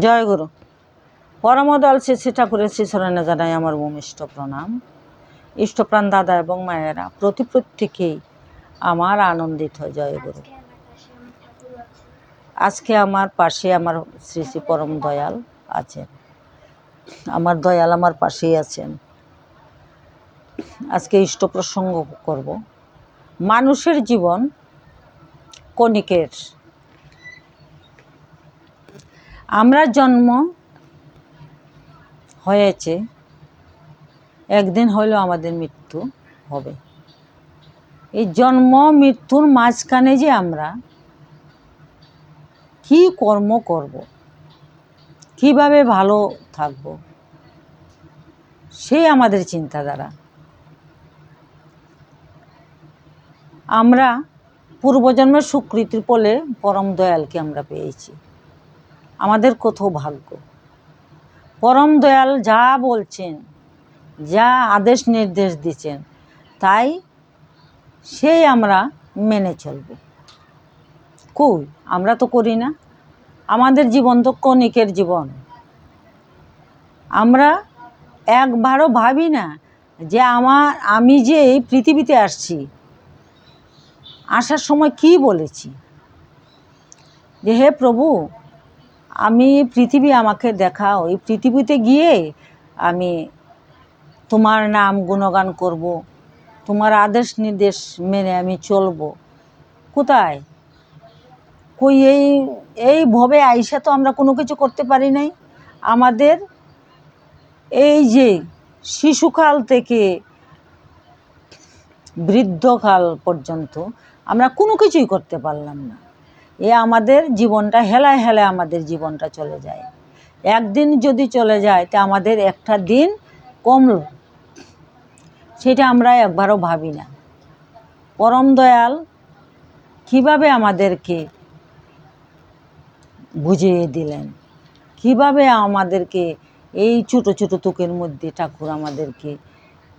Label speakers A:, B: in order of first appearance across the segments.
A: জয় গুরু। পরমদল শ্রী ঠাকুরের শ্রী শ্রীচরণে জানাই আমার ভূমিষ্ঠ প্রণাম। ইষ্টপ্রাণ দাদা এবং মায়েরা, প্রতি প্রত্যেকেই আমার আনন্দিত জয় গুরু। আজকে আমার পাশে আমার শ্রী শ্রী পরম দয়াল আছেন। আমার দয়াল আমার পাশেই আছেন। আজকে ইষ্ট প্রসঙ্গ করব। মানুষের জীবন কণিকের আমরা জন্ম হয়েছে, একদিন হলেও আমাদের মৃত্যু হবে। এই জন্ম, মৃত্যুর মাঝখানে যে আমরা কি কর্ম করব, কীভাবে ভালো থাকব, সেই আমাদের চিন্তাধারা। আমরা পূর্বজন্মের সুকৃতির ফলে পরম দয়ালকে আমরা পেয়েছি। আমাদের কোথাও ভাগ্য। পরম দয়াল যা বলছেন, যা আদেশ নির্দেশ দিচ্ছেন, তাই সেই আমরা মেনে চলব। কই, আমরা তো করি না। আমাদের জীবন তো কণিকের জীবন। আমরা একবারও ভাবি না যে আমার, আমি যে এই পৃথিবীতে আসছি, আসার সময় কি বলেছি? যে হে প্রভু আমি পৃথিবী আমাকে দেখাও এই পৃথিবীতে গিয়ে আমি তোমার নাম গুণগান করব, তোমার আদেশ নির্দেশ মেনে আমি চলব। কোথায়? কই এই এই ভবে আইসা তো আমরা কোনো কিছু করতে পারি নাই। আমাদের এই যে শিশুকাল থেকে বৃদ্ধকাল পর্যন্ত আমরা কোনো কিছুই করতে পারলাম না। এ আমাদের জীবনটা হেলায় হেলায় আমাদের জীবনটা চলে যায়। একদিন যদি চলে যায়, তা আমাদের একটা দিন কমল। সেটা আমরা একবারও ভাবি না। পরম দয়াল কীভাবে আমাদেরকে বুঝিয়ে দিলেন? কীভাবে আমাদেরকে এই ছোটো ছোটো তোকের মধ্যে ঠাকুর আমাদেরকে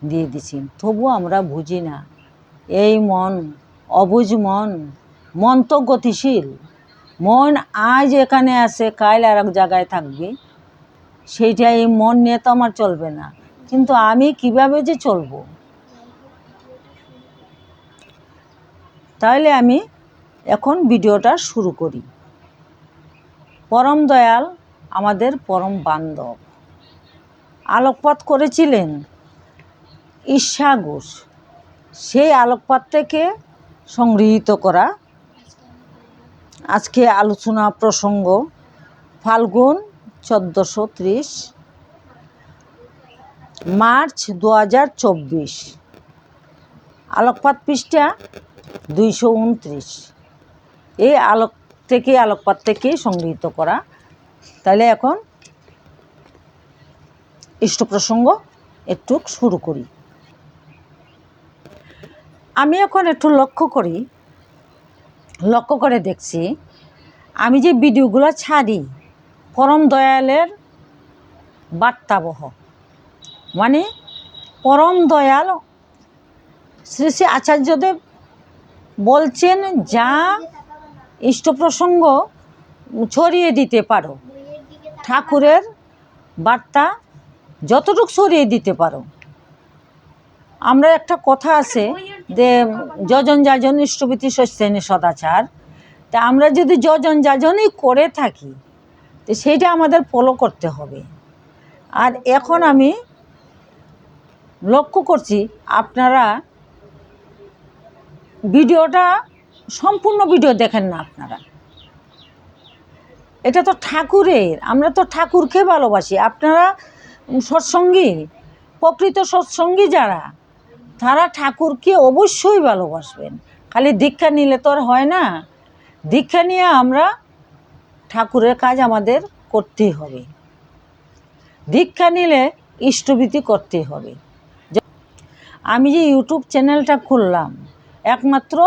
A: দিয়ে দিছেন তবুও আমরা বুঝি না। এই মন অবুঝ মন মন তো গতিশীল মন আজ এখানে আছে, কাল আর এক জায়গায় থাকবে। সেইটা এই মন নিয়ে তো আমার চলবে না। কিন্তু আমি কীভাবে যে চলবো? তাহলে আমি এখন ভিডিওটা শুরু করি। পরম দয়াল, আমাদের পরম বান্ধব। আলোকপাত করেছিলেন ঈর্ষা ঘোষ সেই আলোকপাত থেকে সংগৃহীত করা আজকে আলোচনা প্রসঙ্গ, ফাল্গুন চোদ্দোশো ত্রিশ, মার্চ দু হাজার চব্বিশ। আলোকপাত পৃষ্ঠা দুইশো উনত্রিশ। এই আলোক থেকে আলোকপাত থেকে সংগৃহীত করা। তাহলে এখন ইষ্ট প্রসঙ্গ, একটু শুরু করি। আমি এখন একটু লক্ষ্য করি লক্ষ্য করে দেখছি, আমি যে ভিডিওগুলো ছাড়ি, পরম দয়ালের বার্তাবহ। মানে পরম দয়াল শ্রী শ্রী আচার্যদেব বলছেন, যা ইষ্ট প্রসঙ্গ ছড়িয়ে দিতে পারো, ঠাকুরের বার্তা যতটুকু ছড়িয়ে দিতে পারো। আমরা একটা কথা আছে যে যজন যাজন ইষ্টপতি সস্যেনে সদাচার। তা আমরা যদি যজন যাজনই করে থাকি, তো সেইটা আমাদের ফলো করতে হবে। আর এখন আমি লক্ষ্য করছি, আপনারা ভিডিওটা, সম্পূর্ণ ভিডিও দেখেন না আপনারা। এটা তো ঠাকুরের, আমরা তো ঠাকুরকে ভালোবাসি। আপনারা সৎসঙ্গী, প্রকৃত সৎসঙ্গী যারা তারা ঠাকুরকে অবশ্যই ভালোবাসবেন। খালি দীক্ষা নিলে তো আর হয় না। দীক্ষা নিয়ে আমরা ঠাকুরের কাজ আমাদের করতেই হবে। দীক্ষা নিলে ইষ্টভীতি করতে হবে। আমি যে ইউটিউব চ্যানেলটা খুললাম, একমাত্র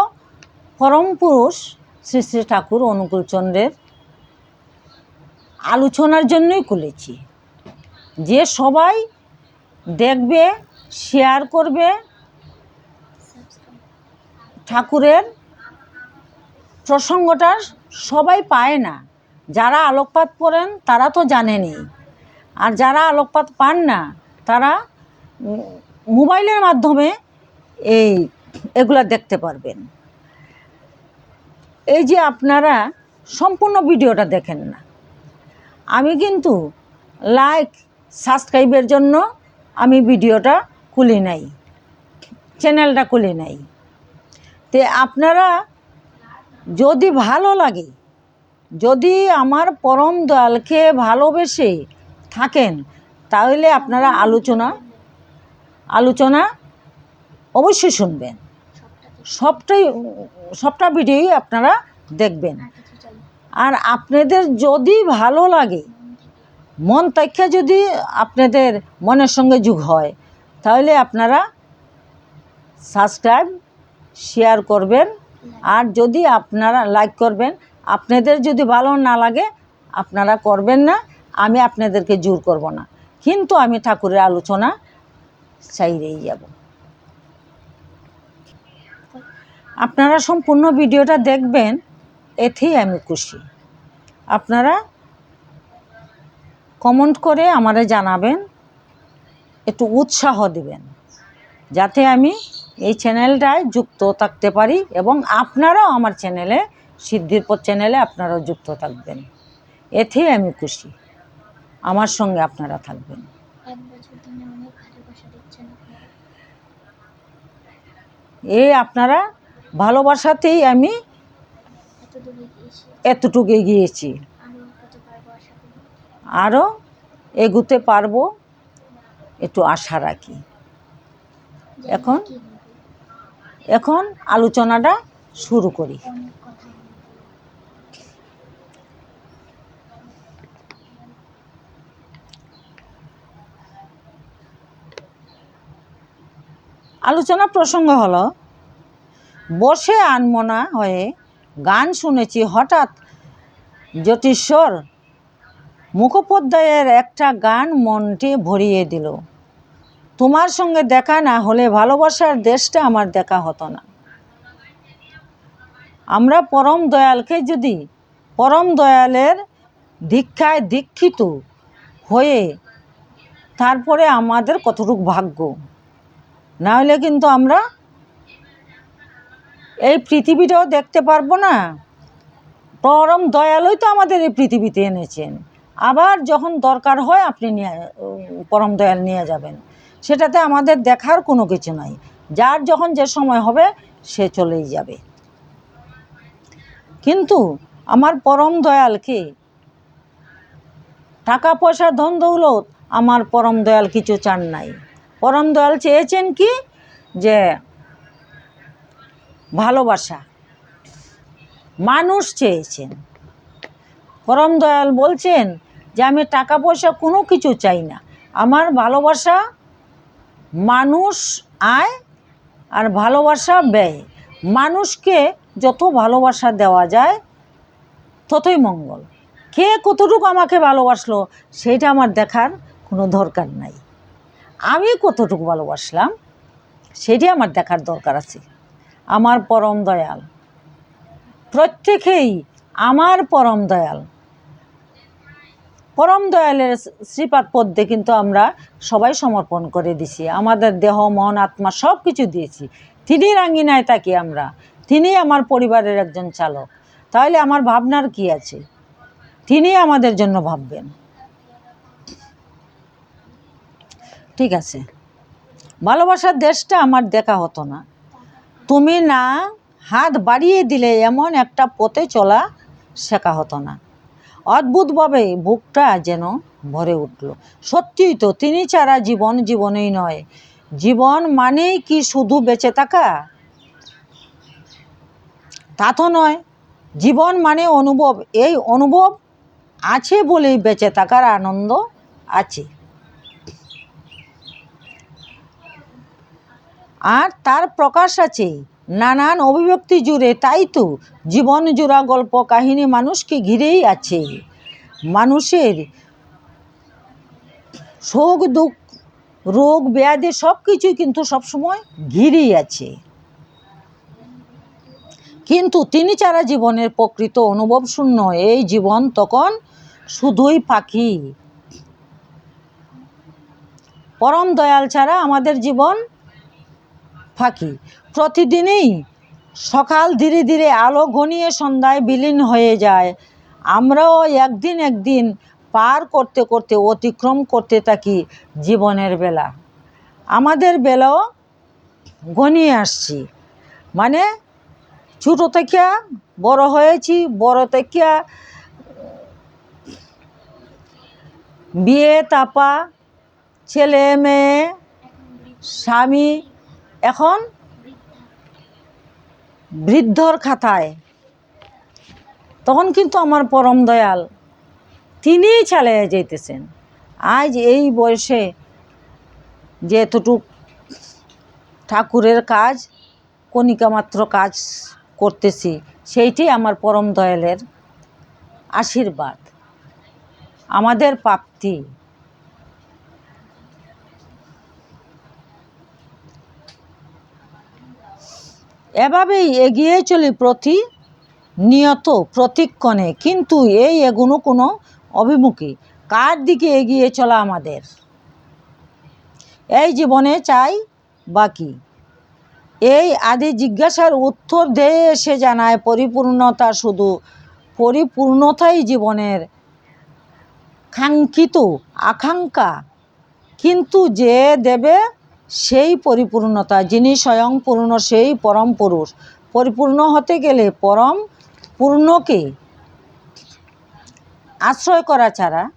A: পরম পুরুষ শ্রী শ্রী ঠাকুর অনুকূলচন্দ্রের আলোচনার জন্যই খুলেছি। যে সবাই দেখবে শেয়ার করবে ঠাকুরের প্রসঙ্গটা সবাই পায় না। যারা আলোকপাত পড়েন তারা তো জানেনি। আর যারা আলোকপাত পান না, তারা মোবাইলের মাধ্যমে এই এগুলা দেখতে পারবেন। এই যে আপনারা সম্পূর্ণ ভিডিওটা দেখেন না। আমি কিন্তু লাইক সাবস্ক্রাইবের জন্য আমি ভিডিওটা খুলি নাই। চ্যানেলটা খুলি নাই। তে আপনারা যদি ভালো লাগে, যদি আমার পরম দয়ালকে ভালোবেসে থাকেন, তাহলে আপনারা আলোচনা আলোচনা অবশ্যই শুনবেন। সবটাই, সবটা ভিডিওই আপনারা দেখবেন। আর আপনাদের যদি ভালো লাগে, মন তাইক্ষা যদি আপনাদের মনের সঙ্গে যুগ হয়, তাহলে আপনারা সাবস্ক্রাইব শেয়ার করবেন। আর যদি আপনারা লাইক করবেন, আপনাদের যদি ভালো না লাগে, আপনারা করবেন না, আমি আপনাদেরকে জোর করব না। কিন্তু আমি ঠাকুরের আলোচনা চাইরেই যাব। আপনারা সম্পূর্ণ ভিডিওটা দেখবেন, এতেই আমি খুশি। আপনারা কমেন্ট করে আমারে জানাবেন, একটু উৎসাহ দিবেন, যাতে আমি এই চ্যানেলটায় যুক্ত থাকতে পারি এবং আপনারাও আমার চ্যানেলে সিদ্ধির পর চ্যানেলে আপনারাও যুক্ত থাকবেন। এতেই আমি খুশি। আমার সঙ্গে আপনারা থাকবেন। এই আপনারা। ভালোবাসাতেই আমি
B: এত
A: এতটুকু এগিয়েছি।
B: আরও
A: এগুতে পারব একটু আশা রাখি। এখন? এখন আলোচনাটা শুরু করি। আলোচনা প্রসঙ্গ হলো, বসে আনমনা হয়ে গান শুনেছি হঠাৎ জ্যোতিষ্বর মুখোপাধ্যায়ের একটা গান মনটি ভরিয়ে দিল। তোমার সঙ্গে দেখা না হলে ভালোবাসার দেশটা আমার দেখা হতো না। আমরা পরম দয়ালকে যদি পরম দয়ালের দীক্ষায় দীক্ষিত হয়ে তারপরে আমাদের কতটুক ভাগ্য? না হলে কিন্তু আমরা এই পৃথিবীটাও দেখতে পারব না। পরম দয়ালই তো আমাদের এই পৃথিবীতে এনেছেন। আবার যখন দরকার হয় আপনি নিয়ে, পরম দয়াল নিয়ে যাবেন। সেটাতে আমাদের দেখার কোনো কিছু নাই। যার যখন যে সময় হবে, সে চলেই যাবে। কিন্তু আমার পরম দয়ালকে টাকা পয়সা, ধন দৌলত, আমার পরম দয়াল কিছু চান নাই। পরম দয়াল চেয়েছেন কি? যে ভালোবাসা। মানুষ চেয়েছেন। পরম দয়াল বলছেন যে, আমি টাকা পয়সা কোনো কিছু চাই না। আমার ভালোবাসা মানুষ আয় আর ভালোবাসা ব্যয়। মানুষকে যত ভালোবাসা দেওয়া যায়, ততই মঙ্গল। কে কতটুকু আমাকে ভালোবাসলো সেইটা আমার দেখার কোনো দরকার নাই। আমি কতটুকু ভালোবাসলাম, সেটি আমার দেখার দরকার আছে। আমার পরম দয়াল। প্রত্যেকেই আমার পরম দয়াল। পরম দয়ালের শ্রীপাদ পদ্মে কিন্তু আমরা সবাই সমর্পণ করে দিছি। আমাদের দেহ, মন, আত্মা সব কিছু দিয়েছি। তিনি রাঙ্গিনায় থাকি আমরা। তিনি আমার পরিবারের একজন চালক। তাহলে আমার ভাবনার কি আছে? তিনি আমাদের জন্য ভাববেন। ঠিক আছে। ভালোবাসার দেশটা আমার দেখা হতো না। তুমি না হাত বাড়িয়ে দিলে এমন একটা পথে চলা শেখা হতো না। অদ্ভুতভাবে বুকটা যেন ভরে উঠল। সত্যিই তো, তিনি ছাড়া জীবন জীবনেই নয়। জীবন মানেই কি শুধু বেঁচে থাকা? তা তো নয়। জীবন মানে অনুভব। এই অনুভব আছে বলেই বেঁচে থাকার আনন্দ আছে। আর তার প্রকাশ আছে। নানান অভিব্যক্তি জুড়ে তাই তো জীবন জোড়া গল্প কাহিনী মানুষকে ঘিরেই আছে। মানুষের শোক, দুঃখ, রোগ, ব্যাধি সব কিছুই কিন্তু সবসময় ঘিরেই আছে। কিন্তু তিনি ছাড়া জীবনের প্রকৃত অনুভব শূন্য, এই জীবন তখন শুধুই পাখি। পরম দয়াল ছাড়া আমাদের জীবন ফাঁকি। প্রতিদিনই সকাল ধীরে ধীরে আলো ঘনিয়ে সন্ধ্যায় বিলীন হয়ে যায়। আমরাও একদিন একদিন পার করতে করতে অতিক্রম করতে থাকি জীবনের বেলা। আমাদের বেলাও ঘনিয়ে আসছি। মানে ছোটো থেকে বড় হয়েছি, বড় থেকে বিয়ে, তাপা, ছেলে, মেয়ে, স্বামী এখন বৃদ্ধর খাতায়। তখন কিন্তু আমার পরম দয়াল, তিনিই চালিয়ে যেতেছেন আজ এই বয়সে যে এতটুক ঠাকুরের কাজ, কণিকা মাত্র কাজ করতেছি, সেইটাই আমার পরম দয়ালের আশীর্বাদ। আমাদের প্রাপ্তি এভাবেই এগিয়ে চলি প্রতি নিয়ত, প্রতিক্ষণে। কিন্তু এই এগুলো কোনো অভিমুখী। কার দিকে এগিয়ে চলা আমাদের? এই জীবনে চাই বাকি। এই আদি জিজ্ঞাসার উত্তর দিয়ে এসে জানায়, পরিপূর্ণতা শুধু পরিপূর্ণতাই জীবনের কাঙ্ক্ষিত আকাঙ্ক্ষা। কিন্তু যে দেবে সেই পরিপূর্ণতা, যিনি স্বয়ং পূর্ণ, সেই পরম পুরুষ। পরিপূর্ণ হতে গেলে পরম পূর্ণকে আশ্রয় করা ছাড়া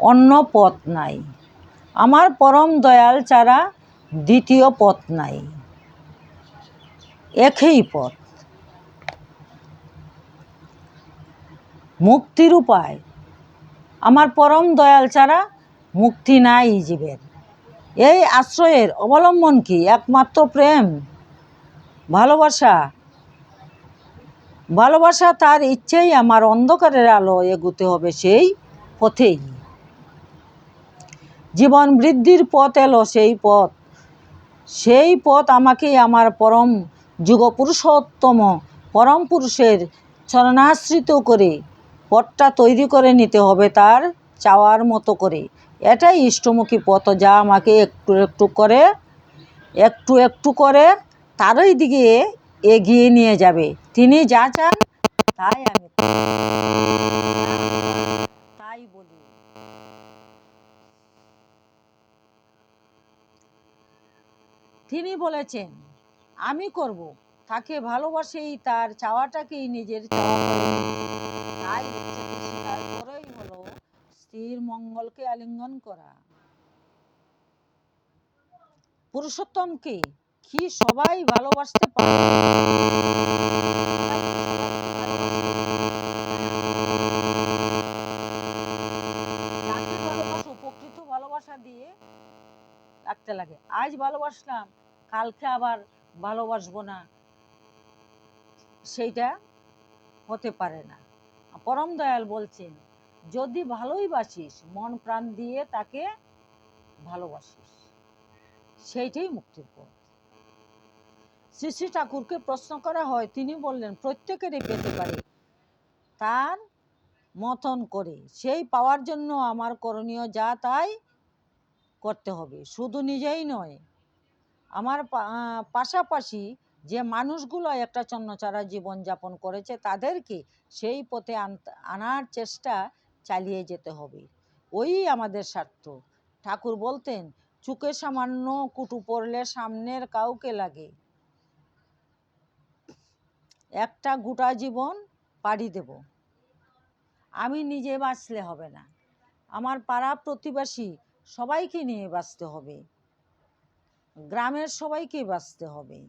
A: অন্য পথ নাই। আমার পরম দয়াল ছাড়া দ্বিতীয় পথ নাই। একই পথ। মুক্তির উপায়। আমার পরম দয়াল ছাড়া মুক্তি নাই জীবের। এই আশ্রয়ের অবলম্বন কি? একমাত্র প্রেম? ভালোবাসা? ভালোবাসা তার ইচ্ছেই আমার অন্ধকারের আলো এগুতে হবে সেই পথেই। জীবন বৃদ্ধির পথ এলো সেই পথ। সেই পথ আমাকে আমার পরম যুগপুরুষোত্তম পরম পুরুষের চরণাশ্রিত করে পথটা তৈরি করে নিতে হবে তার চাওয়ার মতো করে। এটাই ইষ্টমুখী পথ, যা আমাকে একটু একটু করে, একটু একটু করে, তারই দিকে এগিয়ে নিয়ে যাবে। তিনি যা চান, তাই আমি তাই বলি। তিনি বলেছেন, আমি করব। তাকে ভালোবাসেই তার চাওয়াটাকেই নিজের চাওয়া। তাই ইচ্ছাকে স্বীকার করেই হলো স্ত্রীর মঙ্গলকে আলিঙ্গন করা। পুরুষোত্তমকে কি? সবাই ভালোবাসতে পারে? প্রকৃত ভালোবাসা দিয়ে রাখতে লাগে। আজ ভালোবাসলাম, কালকে আবার ভালোবাসবো না। সেইটা হতে পারে না। পরম দয়াল বলছেন যদি ভালোই বাসিস, মন প্রাণ দিয়ে তাকে ভালোবাসিস। সেইটাই মুক্তির পথ। শ্রী শ্রী ঠাকুরকে প্রশ্ন করা হয়, তিনি বললেন, প্রত্যেকেরই পেতে পারে তার মতন করে। সেই পাওয়ার জন্য আমার করণীয় যা তাই করতে হবে। শুধু নিজেই নয়, আমার পাশাপাশি যে মানুষগুলো একটা চন্নচারা জীবনযাপন করেছে, তাদেরকে সেই পথে আনত- আনার চেষ্টা চালিয়ে যেতে হবে। ওই আমাদের স্বার্থ। ঠাকুর বলতেন, চুকে সামান্য কুটু পড়লে সামনের কাউকে লাগে। একটা গোটা জীবন পাড়ি দেব। আমি নিজে বাঁচলে হবে না। আমার পাড়া প্রতিবেশী সবাইকে নিয়ে বাঁচতে হবে। গ্রামের সবাইকে বাঁচতে হবে।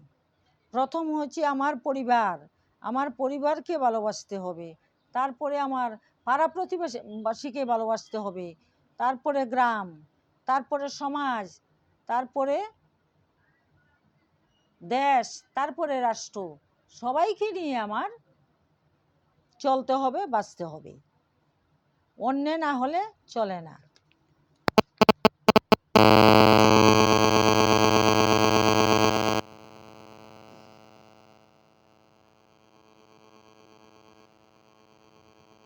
A: প্রথম হচ্ছে আমার পরিবার। আমার পরিবারকে ভালোবাসতে হবে। তারপরে আমার পাড়া প্রতিবেশী বাসীকে ভালোবাসতে হবে। তারপরে গ্রাম, তারপরে সমাজ, তারপরে দেশ, তারপরে রাষ্ট্র। সবাইকে নিয়ে আমার চলতে হবে, বাঁচতে হবে। অন্যে না হলে চলে না।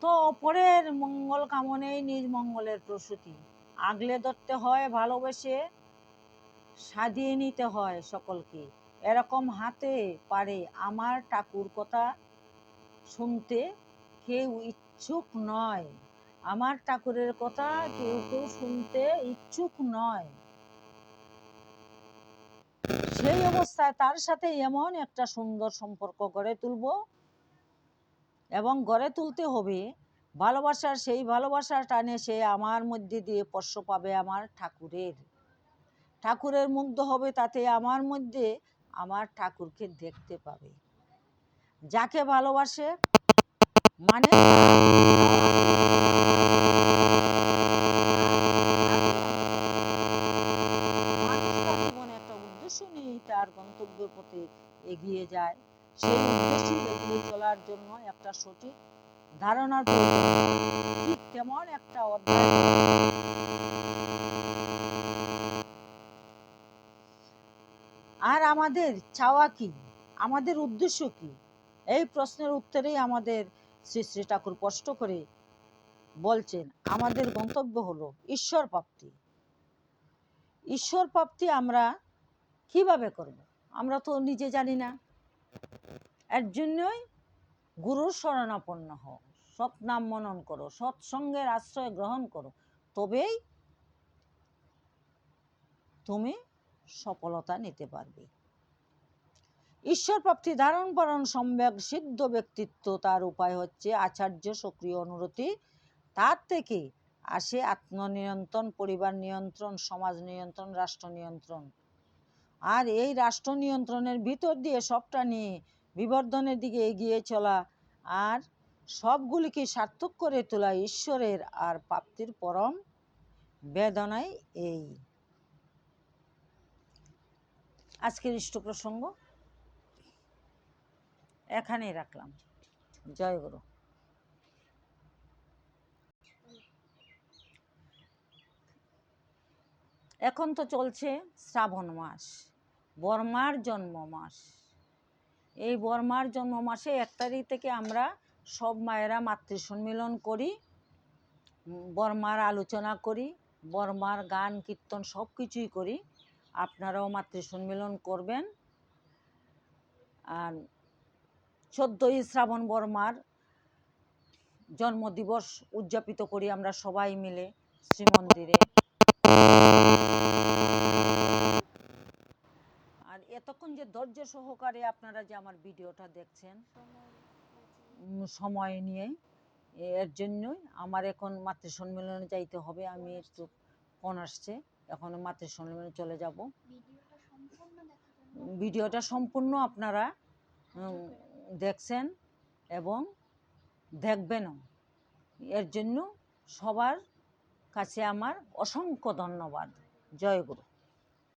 A: পরের মঙ্গল কামনেই নিজ মঙ্গলের প্রসূতি। আগলে ধরতে হয়, ভালোবেসে সাজিয়ে নিতে হয় সকলকে। এরকম হাতে পারে আমার ঠাকুর কথা শুনতে কেউ ইচ্ছুক নয়। আমার ঠাকুরের কথা কেউ কেউ শুনতে ইচ্ছুক নয়। সেই অবস্থায় তার সাথে এমন একটা সুন্দর সম্পর্ক গড়ে তুলব। এবং গড়ে তুলতে হবে। ভালোবাসার সেই ভালোবাসার টানে সে আমার মধ্যে দিয়ে স্পর্শ পাবে আমার ঠাকুরের। ঠাকুরের মুগ্ধ হবে তাতে আমার মধ্যে আমার ঠাকুরকে দেখতে পাবে। যাকে ভালোবাসে মানে জীবনে একটা উদ্দেশ্য নিয়েই তার গন্তব্যের পথে এগিয়ে যায়। সেই এগিয়ে চলার জন্য একটা সঠিক ধারণার ঠিক তেমন একটা অধ্যায়। আর আমাদের চাওয়া কি? আমাদের উদ্দেশ্য কি? এই প্রশ্নের উত্তরেই আমাদের শ্রী শ্রী ঠাকুর স্পষ্ট করে বলছেন, আমাদের গন্তব্য হলো ঈশ্বর প্রাপ্তি। ঈশ্বর প্রাপ্তি আমরা কীভাবে করব? আমরা তো নিজে জানি না। এর জন্যই গুরুর শরণাপন্ন হও। সৎ নাম মনন করো সৎসঙ্গের আশ্রয় গ্রহণ করো। তবেই তুমি সফলতা নিতে পারবে। ঈশ্বর প্রাপ্তি ধারণ পালন সম্যক সিদ্ধ ব্যক্তিত্ব তার উপায় হচ্ছে আচার্য সক্রিয় অনুরতি। তার থেকে আসে আত্মনিয়ন্ত্রণ, পরিবার নিয়ন্ত্রণ, সমাজ নিয়ন্ত্রণ, রাষ্ট্র নিয়ন্ত্রণ। আর এই রাষ্ট্র নিয়ন্ত্রণের ভিতর দিয়ে সবটা নিয়ে বিবর্ধনের দিকে এগিয়ে চলা আর সবগুলিকে সার্থক করে তোলা ঈশ্বরের আর প্রাপ্তির পরম বেদনাই এই। আজকের ইষ্ট প্রসঙ্গ এখানেই রাখলাম। জয় গুরু। এখন তো চলছে শ্রাবণ মাস, বর্মার জন্ম মাস। এই বর্মার জন্ম মাসে এক তারিখ থেকে আমরা সব মায়েরা মাতৃ সম্মিলন করি, বর্মার আলোচনা করি, বর্মার গান, কীর্তন সব কিছুই করি। আপনারাও মাতৃ সম্মিলন করবেন। আর চোদ্দোই শ্রাবণ বর্মার জন্মদিবস উদযাপিত করি আমরা সবাই মিলে শ্রীমন্দিরে আর এতক্ষণ যে ধৈর্য সহকারে আপনারা যে আমার ভিডিওটা দেখছেন সময় নিয়ে এর জন্যই আমার এখন মাতৃ সম্মেলনে যাইতে হবে আমি একটু ফোন আসছে এখন মাতৃ সম্মেলনে চলে যাব।
B: ভিডিওটা সম্পূর্ণ
A: আপনারা দেখছেন এবং দেখবেনও। এর জন্য সবার কাছে আমার অসংখ্য ধন্যবাদ। জয় গুরু।